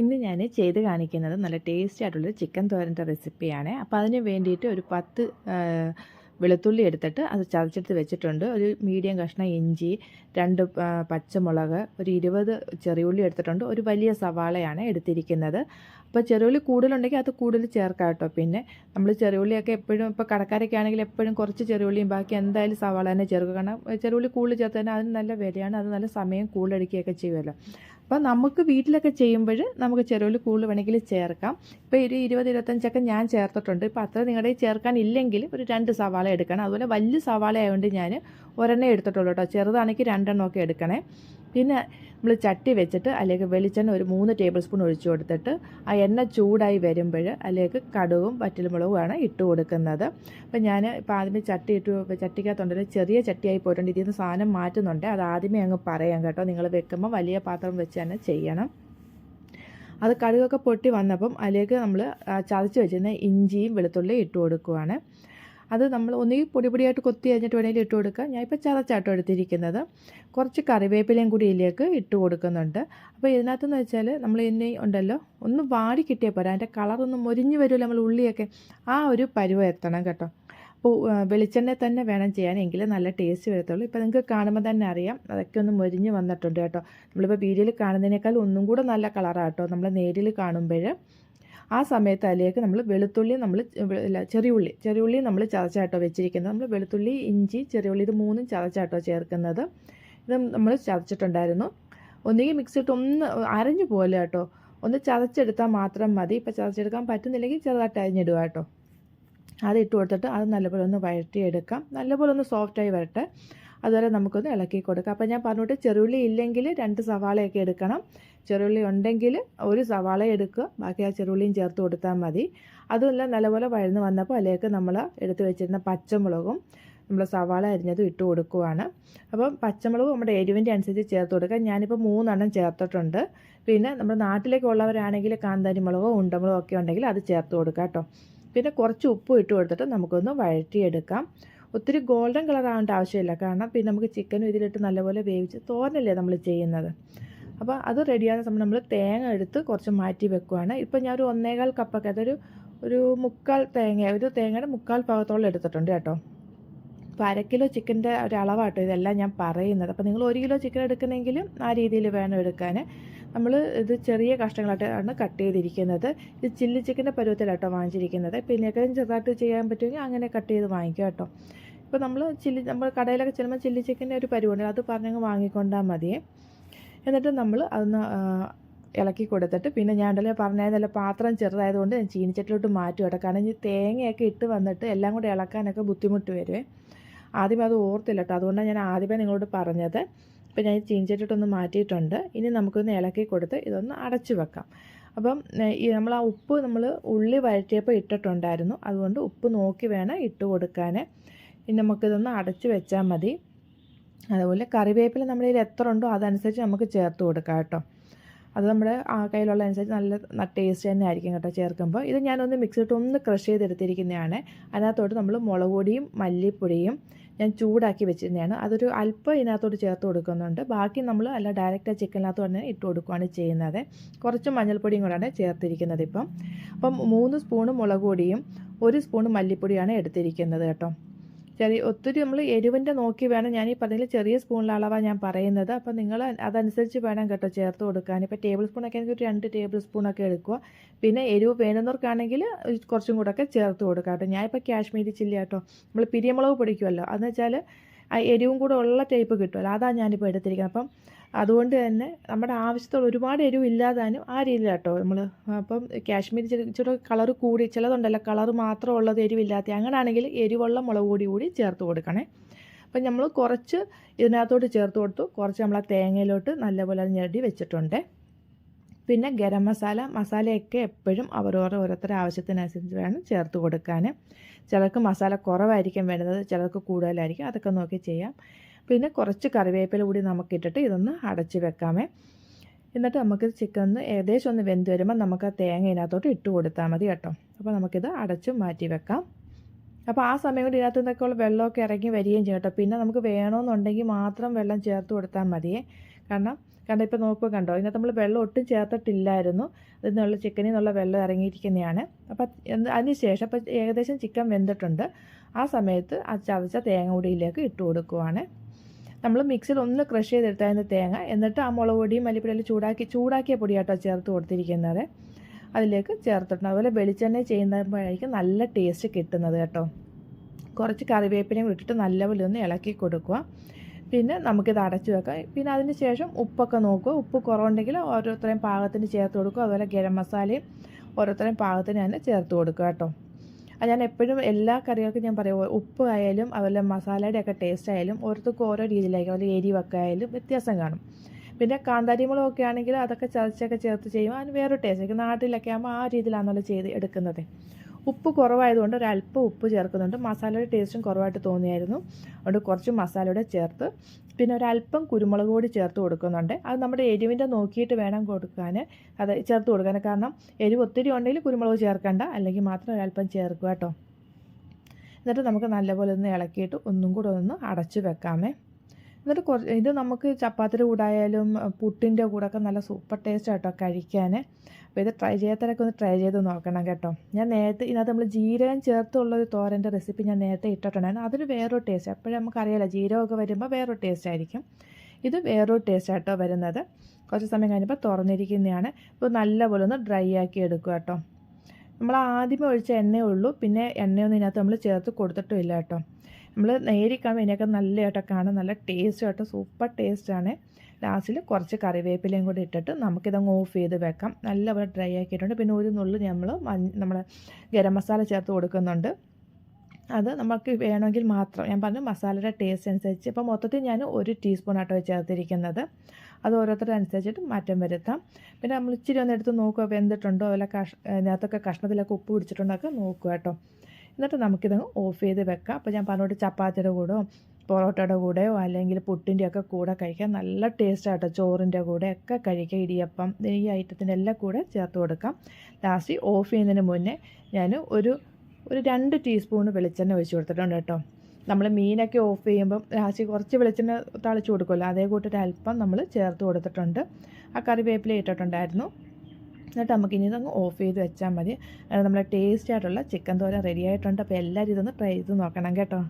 ഇന്ന് ഞാൻ ചെയ്ത് കാണിക്കുന്നത് നല്ല ടേസ്റ്റി ആയിട്ടുള്ളൊരു ചിക്കൻ തോരന്റെ റെസിപ്പിയാണ്. അപ്പോൾ അതിന് വേണ്ടിയിട്ട് ഒരു പത്ത് വെളുത്തുള്ളി എടുത്തിട്ട് അത് ചതച്ചെടുത്ത് വെച്ചിട്ടുണ്ട്. ഒരു മീഡിയം കഷ്ണം ഇഞ്ചി രണ്ട് പച്ചമുളക് ഒരു ഇരുപത് ചെറിയുള്ളി എടുത്തിട്ടുണ്ട്. ഒരു വലിയ സവാളയാണ് എടുത്തിരിക്കുന്നത്. അപ്പോൾ ചെറിയുള്ളി കൂടുതലുണ്ടെങ്കിൽ അത് കൂടുതൽ ചേർക്കാം കേട്ടോ. പിന്നെ നമ്മൾ ചെറിയുള്ളിയൊക്കെ എപ്പോഴും ഇപ്പോൾ കടക്കാരൊക്കെ ആണെങ്കിൽ എപ്പോഴും കുറച്ച് ചെറിയുള്ളിയും ബാക്കി എന്തായാലും സവാള തന്നെ ചേർക്കുക. കാരണം ചെറിയുള്ളി കൂടുതൽ ചേർത്ത് തന്നെ അതിന് നല്ല വിലയാണ്. അത് നല്ല സമയം കൂടുതലടിക്കുകയൊക്കെ ചെയ്യുമല്ലോ. അപ്പോൾ നമുക്ക് വീട്ടിലൊക്കെ ചെയ്യുമ്പോൾ നമുക്ക് ചെറുവിൽ കൂടുതൽ വേണമെങ്കിൽ ചേർക്കാം. ഇപ്പോൾ ഒരു ഇരുപത് ഇരുപത്തഞ്ചൊക്കെ ഞാൻ ചേർത്തിട്ടുണ്ട്. ഇപ്പോൾ അത്ര നിങ്ങളുടെ ചേർക്കാൻ ഇല്ലെങ്കിൽ ഒരു രണ്ട് സവാള എടുക്കണം. അതുപോലെ വലിയ സവാള ആയതുകൊണ്ട് ഞാൻ ഒരെണ്ണം എടുത്തിട്ടുള്ളൂ കേട്ടോ. ചെറുതാണെങ്കിൽ രണ്ടെണ്ണമൊക്കെ എടുക്കണേ. പിന്നെ നമ്മൾ ചട്ടി വെച്ചിട്ട് അല്ലെങ്കിൽ വെളിച്ചെണ്ണ ഒരു മൂന്ന് ടേബിൾ സ്പൂൺ ഒഴിച്ചു കൊടുത്തിട്ട് ആ എണ്ണ ചൂടായി വരുമ്പോൾ അല്ലെങ്കിൽ കടുവും വറ്റൽമുളകുമാണ് ഇട്ട് കൊടുക്കുന്നത്. അപ്പം ഞാൻ ഇപ്പോൾ ആദ്യമേ ചട്ടി ഇട്ട് ചട്ടിക്കകത്തുണ്ടല്ലോ ചെറിയ ചട്ടിയായി പോയിട്ടുണ്ട്. ഇതിൽ നിന്ന് സാധനം മാറ്റുന്നുണ്ട്. അത് ആദ്യമേ അങ്ങ് പറയാം കേട്ടോ. നിങ്ങൾ വെക്കുമ്പോൾ വലിയ പാത്രം വെച്ച് തന്നെ ചെയ്യണം. അത് കടുകൊക്കെ പൊട്ടി വന്നപ്പം അതിലേക്ക് നമ്മൾ ചതച്ച് വെച്ചിരുന്ന ഇഞ്ചിയും വെളുത്തുള്ളിയും ഇട്ട് കൊടുക്കുവാണ്. അത് നമ്മൾ ഒന്നുകിൽ പൊടി പൊടിയായിട്ട് കൊത്തി കഴിഞ്ഞിട്ട് വേണമെങ്കിൽ ഇട്ട് കൊടുക്കുക ഞാൻ ഇപ്പോൾ ചതച്ചാട്ടോ എടുത്തിരിക്കുന്നത്. കുറച്ച് കറിവേപ്പിലയും കൂടി ഇതിലേക്ക് ഇട്ട് കൊടുക്കുന്നുണ്ട്. അപ്പോൾ ഇതിനകത്തെന്ന് വെച്ചാൽ നമ്മൾ ഇനി ഉണ്ടല്ലോ ഒന്ന് വാടി കിട്ടിയാൽ പോരാ. അതിന്റെ കളറൊന്ന് മൊരിഞ്ഞ് വരുമല്ലോ നമ്മൾ ഉള്ളിയൊക്കെ ആ ഒരു പരുവം എത്തണം കേട്ടോ. വെളിച്ചെണ്ണ തന്നെ വേണം ചെയ്യാൻ. എങ്കിലേ നല്ല ടേസ്റ്റ് വരത്തുള്ളൂ. ഇപ്പോൾ നിങ്ങൾക്ക് കാണുമ്പോൾ തന്നെ അറിയാം. അതൊക്കെ ഒന്ന് മൊരിഞ്ഞ് വന്നിട്ടുണ്ട് കേട്ടോ. നമ്മളിപ്പോൾ വീഡിയോയിൽ കാണുന്നതിനേക്കാൾ ഒന്നും കൂടെ നല്ല കളറാണ് കേട്ടോ. നമ്മൾ നേരിൽ കാണുമ്പോൾ ആ സമയത്ത് അതിലേക്ക് നമ്മൾ വെളുത്തുള്ളി നമ്മൾ ചെറിയുള്ളി ചെറിയുള്ളി നമ്മൾ ചതച്ചാട്ടോ വെച്ചിരിക്കുന്നത്. നമ്മൾ വെളുത്തുള്ളി ഇഞ്ചി ചെറിയുള്ളി ഇത് മൂന്നും ചതച്ചാട്ടോ ചേർക്കുന്നത്. ഇത് നമ്മൾ ചതച്ചിട്ടുണ്ടായിരുന്നു. ഒന്നുകിൽ മിക്സിട്ട് ഒന്ന് അരഞ്ഞു പോലെ കേട്ടോ. ഒന്ന് ചതച്ചെടുത്താൽ മാത്രം മതി. ഇപ്പോൾ ചതച്ചെടുക്കാൻ പറ്റുന്നില്ലെങ്കിൽ ചെറുതായിട്ട് അരിഞ്ഞിടുക കേട്ടോ. അത് ഇട്ട് കൊടുത്തിട്ട് അത് നല്ലപോലെ ഒന്ന് വഴറ്റിയെടുക്കാം. നല്ലപോലെ ഒന്ന് സോഫ്റ്റായി വരട്ടെ. അതുവരെ നമുക്കൊന്ന് ഇളക്കി കൊടുക്കാം. അപ്പോൾ ഞാൻ പറഞ്ഞിട്ട് ചെറുള്ളി ഇല്ലെങ്കിൽ രണ്ട് സവാളയൊക്കെ എടുക്കണം. ചെറുള്ളി ഉണ്ടെങ്കിൽ ഒരു സവാള എടുക്കുക. ബാക്കി ആ ചെറുള്ളിയും ചേർത്ത് കൊടുത്താൽ മതി. അതുമല്ല നല്ലപോലെ വഴന്ന് വന്നപ്പോൾ അതിലേക്ക് നമ്മൾ എടുത്ത് വെച്ചിരുന്ന പച്ചമുളകും നമ്മൾ സവാള അരിഞ്ഞതും ഇട്ട് കൊടുക്കുവാണ്. അപ്പം പച്ചമുളക് നമ്മുടെ എരിവിന്റെ അനുസരിച്ച് ചേർത്ത് കൊടുക്കുക ഞാനിപ്പോൾ മൂന്നെണ്ണം ചേർത്തിട്ടുണ്ട്. പിന്നെ നമ്മുടെ നാട്ടിലേക്കുള്ളവരാണെങ്കിൽ കാന്താരി മുളകോ ഉണ്ടമുളകോ ഒക്കെ ഉണ്ടെങ്കിൽ അത് ചേർത്ത് കൊടുക്കുക കേട്ടോ. പിന്നെ കുറച്ച് ഉപ്പും ഇട്ട് കൊടുത്തിട്ട് നമുക്കൊന്ന് വഴറ്റിയെടുക്കാം. ഒത്തിരി ഗോൾഡൻ കളർ ആവേണ്ട ആവശ്യമില്ല. കാരണം പിന്നെ നമുക്ക് ചിക്കനും ഇതിലിട്ട് നല്ലപോലെ വേവിച്ച് തോരനല്ലേ നമ്മൾ ചെയ്യുന്നത്. അപ്പോൾ അത് റെഡിയാകുന്ന സമയം നമ്മൾ തേങ്ങ എടുത്ത് കുറച്ച് മാറ്റി വെക്കുവാണ്. ഇപ്പോൾ ഞാൻ ഒരു ഒന്നേകാൽ കപ്പൊക്കെ അതൊരു ഒരു മുക്കാൽ തേങ്ങ ഒരു തേങ്ങയുടെ മുക്കാൽ ഭാഗത്തോളം എടുത്തിട്ടുണ്ട് കേട്ടോ. അപ്പോൾ അര കിലോ ചിക്കന്റെ ഒരു അളവാട്ടോ ഇതെല്ലാം ഞാൻ പറയുന്നത്. അപ്പോൾ നിങ്ങൾ ഒരു കിലോ ചിക്കൻ എടുക്കണമെങ്കിലും ആ രീതിയിൽ വേണം എടുക്കാൻ നമ്മൾ ഇത് ചെറിയ കഷ്ണങ്ങളായിട്ടാണ് കട്ട് ചെയ്തിരിക്കുന്നത്. ഇത് ചില്ലി ചിക്കന്റെ പരുവത്തിലാട്ടോ വാങ്ങിച്ചിരിക്കുന്നത്. പിന്നെയൊക്കെയും ചെറുതായിട്ട് ചെയ്യാൻ പറ്റുമെങ്കിൽ അങ്ങനെ കട്ട് ചെയ്ത് വാങ്ങിക്കുക കേട്ടോ. ഇപ്പോൾ നമ്മൾ ചില്ലി നമ്മൾ കടയിലൊക്കെ ചെല്ലുമ്പോൾ ചില്ലി ചിക്കന്റെ ഒരു പരുവുണ്ട്. അത് പറഞ്ഞങ്ങ് വാങ്ങിക്കൊണ്ടാൽ മതിയേ എന്നിട്ട് നമ്മൾ അതൊന്ന് ഇളക്കി കൊടുത്തിട്ട് പിന്നെ ഞാൻ ഉണ്ടല്ലോ പറഞ്ഞതല്ല പാത്രം ചെറുതായതുകൊണ്ട് ഞാൻ ചീനിച്ചട്ടിലോട്ട് മാറ്റും കേട്ടോ. കാരണം ഈ തേങ്ങയൊക്കെ ഇട്ട് വന്നിട്ട് എല്ലാം കൂടെ ഇളക്കാനൊക്കെ ബുദ്ധിമുട്ട് വരുവേ ആദ്യമേ അത് ഓർത്തില്ല കേട്ടോ. അതുകൊണ്ടാണ് ഞാൻ ആദ്യമേ നിങ്ങളോട് പറഞ്ഞത്. ഇപ്പം ഞാൻ ചീഞ്ചട്ടിട്ടൊന്ന് മാറ്റിയിട്ടുണ്ട്. ഇനി നമുക്കൊന്ന് ഇളക്കി കൊടുത്ത് ഇതൊന്ന് അടച്ചു വെക്കാം. അപ്പം ഈ നമ്മൾ ആ ഉപ്പ് നമ്മൾ ഉള്ളി വഴറ്റിയപ്പോൾ ഇട്ടിട്ടുണ്ടായിരുന്നു. അതുകൊണ്ട് ഉപ്പ് നോക്കി വേണം ഇട്ട് കൊടുക്കാൻ. ഇനി നമുക്കിതൊന്ന് അടച്ചു വെച്ചാൽ മതി. അതുപോലെ കറിവേപ്പില നമ്മുടെ കയ്യിൽ എത്ര ഉണ്ടോ അതനുസരിച്ച് നമുക്ക് ചേർത്ത് കൊടുക്കാം കേട്ടോ. അത് നമ്മുടെ ആ കയ്യിലുള്ള അനുസരിച്ച് നല്ല ടേസ്റ്റ് തന്നെ ആയിരിക്കും കേട്ടോ ചേർക്കുമ്പോൾ. ഇത് ഞാനൊന്ന് മിക്സിട്ട് ഒന്ന് ക്രഷ് ചെയ്തെടുത്തിരിക്കുന്നതാണ്. അതിനകത്തോട്ട് നമ്മൾ മുളക് പൊടിയും മല്ലിപ്പൊടിയും ഞാൻ ചൂടാക്കി വെച്ചിരുന്നതാണ്. അതൊരു അല്പം ഇതിനകത്തോട്ട് ചേർത്ത് കൊടുക്കുന്നുണ്ട്. ബാക്കി നമ്മൾ അല്ല ഡയറക്റ്റ് ആ ചിക്കനകത്ത് തന്നെ ഇട്ട് കൊടുക്കുകയാണ് ചെയ്യുന്നത്. കുറച്ച് മഞ്ഞൾപ്പൊടിയും കൂടാണ് ചേർത്തിരിക്കുന്നത് ഇപ്പം. അപ്പം മൂന്ന് സ്പൂണ് മുളക് പൊടിയും ഒരു സ്പൂണ് മല്ലിപ്പൊടിയാണ് എടുത്തിരിക്കുന്നത് കേട്ടോ. ചെറിയ ഒത്തിരി നമ്മൾ എരിവിന്റെ നോക്കി വേണം. ഞാൻ ഈ പറഞ്ഞതിൽ ചെറിയ സ്പൂണിലെ അളവാണ് ഞാൻ പറയുന്നത്. അപ്പോൾ നിങ്ങൾ അതനുസരിച്ച് വേണം കേട്ടോ ചേർത്ത് കൊടുക്കാൻ. ഇപ്പോൾ ടേബിൾ സ്പൂണൊക്കെ ആണെങ്കിൽ ഒരു രണ്ട് ടേബിൾ സ്പൂണൊക്കെ എടുക്കുക. പിന്നെ എരിവ് വേണമെന്നവർക്കാണെങ്കിൽ കുറച്ചും കൂടെ ഒക്കെ ചേർത്ത് കൊടുക്കാം കേട്ടോ. ഞാനിപ്പോൾ കാശ്മീരി ചില്ലി കേട്ടോ നമ്മൾ പിരിയമുളക് പൊടിക്കുമല്ലോ. അതെന്ന് വെച്ചാൽ ആ എരിവും കൂടെ ഉള്ള ടൈപ്പ് കിട്ടുമല്ലോ. അതാണ് ഞാനിപ്പോൾ എടുത്തിരിക്കുന്നത്. അപ്പം അതുകൊണ്ട് തന്നെ നമ്മുടെ ആവശ്യത്തോട് ഒരുപാട് എരിവ് ഇല്ലാതാനും ആ രീതിയിലാട്ടോ നമ്മൾ അപ്പം കാശ്മീരി ചെറിയ കളർ കൂടി ചിലതുണ്ടല്ലോ കളർ മാത്രം ഉള്ളത് എരിവില്ലാത്ത. അങ്ങനെയാണെങ്കിൽ എരിവുള്ള മുളക് പൊടി കൂടി ചേർത്ത് കൊടുക്കണേ. അപ്പം നമ്മൾ കുറച്ച് ഇതിനകത്തോട്ട് ചേർത്ത് കൊടുത്തു. കുറച്ച് നമ്മൾ ആ തേങ്ങയിലോട്ട് നല്ലപോലെ ഞെടി വെച്ചിട്ടുണ്ട്. പിന്നെ ഗരം മസാല മസാലയൊക്കെ എപ്പോഴും അവരോരോ ഓരോരുത്തരുടെ ആവശ്യത്തിനനുസരിച്ച് വേണം ചേർത്ത് കൊടുക്കാൻ ചിലർക്ക് മസാല കുറവായിരിക്കും വേണ്ടത് ചിലർക്ക് കൂടുതലായിരിക്കും. അതൊക്കെ നോക്കി ചെയ്യാം. പിന്നെ കുറച്ച് കറിവേപ്പില കൂടി നമുക്കിട്ടിട്ട് ഇതൊന്ന് അടച്ച് വെക്കാമേ. എന്നിട്ട് നമുക്ക് ചിക്കൻ ഏകദേശം ഒന്ന് വെന്ത് വരുമ്പോൾ നമുക്ക് ആ തേങ്ങ ഇതിനകത്തോട്ട് ഇട്ട് കൊടുത്താൽ മതി കേട്ടോ. അപ്പോൾ നമുക്കിത് അടച്ച് മാറ്റി വെക്കാം. അപ്പോൾ ആ സമയം കൊണ്ട് ഇതിനകത്ത് നിന്നൊക്കെ ഉള്ള വെള്ളമൊക്കെ ഇറങ്ങി വരികയും ചെയ്യും കേട്ടോ. പിന്നെ നമുക്ക് വേണമെന്നുണ്ടെങ്കിൽ മാത്രം വെള്ളം ചേർത്ത് കൊടുത്താൽ മതിയേ. കാരണം കാരണം ഇപ്പോൾ നോക്കുക കണ്ടോ ഇതിനകത്ത് നമ്മൾ വെള്ളം ഒട്ടും ചേർത്തിട്ടില്ലായിരുന്നു. അതിൽ നിന്നുള്ള ചിക്കനിൽ നിന്നുള്ള വെള്ളം ഇറങ്ങിയിരിക്കുന്നതാണ്. അപ്പം അതിന് ശേഷം അപ്പോൾ ഏകദേശം ചിക്കൻ വെന്തിട്ടുണ്ട്. ആ സമയത്ത് ആ ചതച്ച തേങ്ങ കൂടിയിലേക്ക് ഇട്ട് കൊടുക്കുവാണ്. നമ്മൾ മിക്സിയിൽ ഒന്ന് ക്രഷ് ചെയ്തെടുത്തായിരുന്നു തേങ്ങ. എന്നിട്ട് ആ മുളക് പൊടിയും മല്ലിപ്പൊടിയെല്ലാം ചൂടാക്കി ചൂടാക്കിയ പൊടിയാട്ടോ ചേർത്ത് കൊടുത്തിരിക്കുന്നത്. അതിലേക്ക് ചേർത്തിട്ടുണ്ട് അതുപോലെ വെളിച്ചെണ്ണ ചെയ്യുമ്പോഴായിരിക്കും നല്ല ടേസ്റ്റ് കിട്ടുന്നത് കേട്ടോ. കുറച്ച് കറിവേപ്പിലയും ഇട്ടിട്ട് നല്ലപോലെ ഒന്ന് ഇളക്കി കൊടുക്കുക. പിന്നെ നമുക്കിത് അടച്ചു വെക്കാം. പിന്നെ അതിന് ശേഷം ഉപ്പൊക്കെ നോക്കുക. ഉപ്പ് കുറവുണ്ടെങ്കിൽ ഓരോരുത്തരെയും പാകത്തിന് ചേർത്ത് കൊടുക്കുക. അതുപോലെ ഗരം മസാലയും ഓരോരുത്തരെയും പാകത്തിന് തന്നെ ചേർത്ത് കൊടുക്കുക കേട്ടോ. ഞാൻ എപ്പോഴും എല്ലാ കറികൾക്കും ഞാൻ പറയും ഉപ്പ് ആയാലും അതുപോലെ മസാലയുടെ ഒക്കെ ടേസ്റ്റ് ആയാലും ഓരോരുത്തർക്കും ഓരോ രീതിയിലായിരിക്കും. അതുപോലെ എരിവൊക്കെ ആയാലും വ്യത്യാസം കാണും. പിന്നെ കാന്താരി മുളകൊക്കെ ആണെങ്കിൽ അതൊക്കെ ചതച്ചൊക്കെ ചേർത്ത് ചെയ്യുമ്പോൾ അതിന് വേറൊരു ടേസ്റ്റ് നാട്ടിലൊക്കെ ആകുമ്പോൾ ആ രീതിയിലാണല്ലോ ചെയ്ത് എടുക്കുന്നത്. ഉപ്പ് കുറവായതുകൊണ്ട് ഒരല്പം ഉപ്പ് ചേർക്കുന്നുണ്ട്. മസാലയുടെ ടേസ്റ്റും കുറവായിട്ട് തോന്നിയായിരുന്നു. അതുകൊണ്ട് കുറച്ച് മസാലയുടെ ചേർത്ത് പിന്നെ ഒരല്പം കുരുമുളക് പൊടി ചേർത്ത് കൊടുക്കുന്നുണ്ട്. അത് നമ്മുടെ എരിവിന്റെ നോക്കിയിട്ട് വേണം കൊടുക്കാൻ. അത് ചേർത്ത് കൊടുക്കാൻ. കാരണം എരിവ് ഒത്തിരി ഉണ്ടെങ്കിൽ കുരുമുളക് ചേർക്കണ്ട. അല്ലെങ്കിൽ മാത്രം ഒരല്പം ചേർക്കുക കേട്ടോ. എന്നിട്ട് നമുക്ക് നല്ലപോലെ ഒന്ന് ഇളക്കിയിട്ട് ഒന്നും കൂടെ ഒന്ന് അടച്ചു വെക്കാമേ. എന്നിട്ട് കുറച്ച് ഇത് നമുക്ക് ചപ്പാത്തിയുടെ കൂടെ ആയാലും പുട്ടിന്റെ കൂടെ ഒക്കെ നല്ല സൂപ്പർ ടേസ്റ്റ് കേട്ടോ കഴിക്കാൻ അപ്പോൾ ഇത് ട്രൈ ചെയ്യാത്തവരൊക്കെ ഒന്ന് ട്രൈ ചെയ്ത് നോക്കണം കേട്ടോ. ഞാൻ നേരത്തെ ഇതിനകത്ത് നമ്മൾ ജീരകം ചേർത്തുള്ള ഒരു തോരന്റെ റെസിപ്പി ഞാൻ നേരത്തെ ഇട്ടിട്ടുണ്ടായിരുന്നു. അതൊരു വേറൊരു ടേസ്റ്റ് എപ്പോഴും നമുക്കറിയാലോ ജീരകമൊക്കെ വരുമ്പോൾ വേറൊരു ടേസ്റ്റ് ആയിരിക്കും. ഇത് വേറൊരു ടേസ്റ്റ് ആട്ടോ വരുന്നത്. കുറച്ച് സമയം കഴിഞ്ഞപ്പോൾ തുറന്നിരിക്കുന്നതാണ്. ഇപ്പോൾ നല്ലപോലെ ഒന്ന് ഡ്രൈ ആക്കി എടുക്കുക കേട്ടോ. നമ്മൾ ആദ്യമേ ഒഴിച്ച എണ്ണയേ ഉള്ളൂ. പിന്നെ എണ്ണയൊന്നും ഇതിനകത്ത് നമ്മൾ ചേർത്ത് കൊടുത്തിട്ടും ഇല്ല കേട്ടോ. നമ്മൾ നേരി കാണുമ്പോൾ ഇതിനൊക്കെ നല്ലതായിട്ടൊക്കെ കാണാൻ നല്ല ടേസ്റ്റ് ആയിട്ട് സൂപ്പർ ടേസ്റ്റാണ് ലാസ്റ്റിൽ കുറച്ച് കറിവേപ്പിലയും കൂടി ഇട്ടിട്ട് നമുക്കിതങ്ങ് ഓഫ് ചെയ്ത് വെക്കാം. നല്ല നല്ലപോലെ ഡ്രൈ ആക്കിയിട്ടുണ്ട്. പിന്നെ ഒരു നുള്ളു നമ്മൾ നമ്മൾ ഗരം മസാല ചേർത്ത് കൊടുക്കുന്നുണ്ട്. അത് നമുക്ക് വേണമെങ്കിൽ മാത്രം. ഞാൻ പറഞ്ഞു മസാലയുടെ ടേസ്റ്റ് അനുസരിച്ച്. ഇപ്പോൾ മൊത്തത്തിൽ ഞാൻ ഒരു ടീസ്പൂൺ ആട്ടോ ചേർത്തിരിക്കുന്നത്. അത് ഓരോരുത്തരുടെ അനുസരിച്ചിട്ട് മാറ്റം വരുത്താം. പിന്നെ നമ്മൾ ഇച്ചിരി ഒന്ന് എടുത്ത് നോക്കുക വെന്തിട്ടുണ്ടോ? അല്ല കഷ് ഇതിനകത്തൊക്കെ കഷ്ണത്തിലൊക്കെ ഉപ്പ് പിടിച്ചിട്ടുണ്ടോ? ഒക്കെ നോക്കുക കേട്ടോ എന്നിട്ട് നമുക്കിത് ഓഫ് ചെയ്ത് വെക്കാം. അപ്പോൾ ഞാൻ പറഞ്ഞോട്ട് ചപ്പാത്തിയുടെ കൂടെയോ പൊറോട്ടയുടെ കൂടെയോ അല്ലെങ്കിൽ പുട്ടിന്റെയൊക്കെ കൂടെ കഴിക്കാം നല്ല ടേസ്റ്റ് ആട്ടോ. ചോറിന്റെ കൂടെ ഒക്കെ കഴിക്കാം. ഇടിയപ്പം ഈ ഐറ്റത്തിന്റെ എല്ലാം കൂടെ ചേർത്ത് കൊടുക്കാം. ലാസ്റ്റ് ഓഫ് ചെയ്യുന്നതിന് മുന്നേ ഞാൻ ഒരു ഒരു രണ്ട് ടീസ്പൂൺ വെളിച്ചെണ്ണ ഒഴിച്ച് കൊടുത്തിട്ടുണ്ട് കേട്ടോ. നമ്മൾ മീനൊക്കെ ഓഫ് ചെയ്യുമ്പം ലാസ്റ്റ് കുറച്ച് വെളിച്ചെണ്ണ തളിച്ച് കൊടുക്കുമല്ലോ. അതേ കൂട്ടിട്ട് അല്പം നമ്മൾ ചേർത്ത് കൊടുത്തിട്ടുണ്ട്. ആ കറിവേപ്പില ഇട്ടിട്ടുണ്ടായിരുന്നു. എന്നിട്ട് നമുക്ക് ഇനി ഇതങ്ങ് ഓഫ് ചെയ്ത് വെച്ചാൽ മതി. നമ്മുടെ ടേസ്റ്റ് ആയിട്ടുള്ള ചിക്കൻ തോരൻ റെഡി ആയിട്ടുണ്ട്. അപ്പോൾ എല്ലാവരും ഇതൊന്ന് ട്രൈ ചെയ്ത് നോക്കണം കേട്ടോ.